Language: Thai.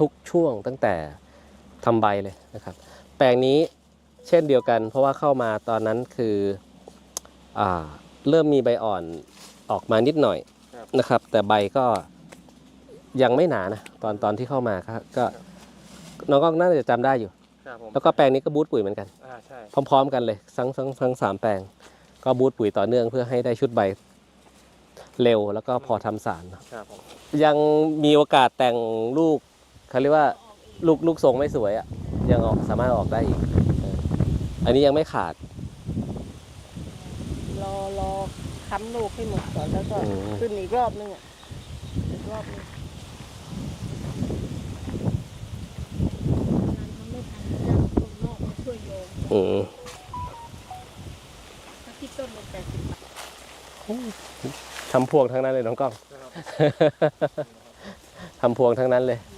ทุกช่วงตั้งแต่ทำใบเลยนะครับ แปลงนี้เช่นเดียวกัน เพราะว่าเข้ามาตอนนั้นคืออ่าเริ่มมีใบอ่อนออกมานิดหน่อยนะครับ แต่ใบก็ยังไม่หนานะตอนตอนที่เข้ามาครับก็น้องก็น่าจะจำได้อยู่ครับผมแล้วก็แปลงนี้ก็บูทปุ๋ยเหมือนกันอ่าใช่พร้อมๆ กันเลยทั้งทั้งทั้งสามแปลง ก็บูทปุ๋ยต่อเนื่องเพื่อให้ได้ชุดใบเร็วแล้วก็พอทำสารครับผมยังมีโอกาสแต่งลูก เขาเรียกว่าลูกลูกทรงไม่สวยอะ่ะ ยังออกสามารถออกได้อีกเอออันนี้ยังไม่ขาด รอรอค้ำลูกให้หมดก่อนแล้วก็อืม ขึ้นอีกรอบนึงอะอีกรอบนึงงานทำไม่ทันจ้างคนนอกมาช่วยโยงอืมถ้าคิดต้นเป็นแปดสิบบาททำพวงทั้งนั้นเลยน้องกล้องนะครับทำพวงทั้งนั้นเลยอื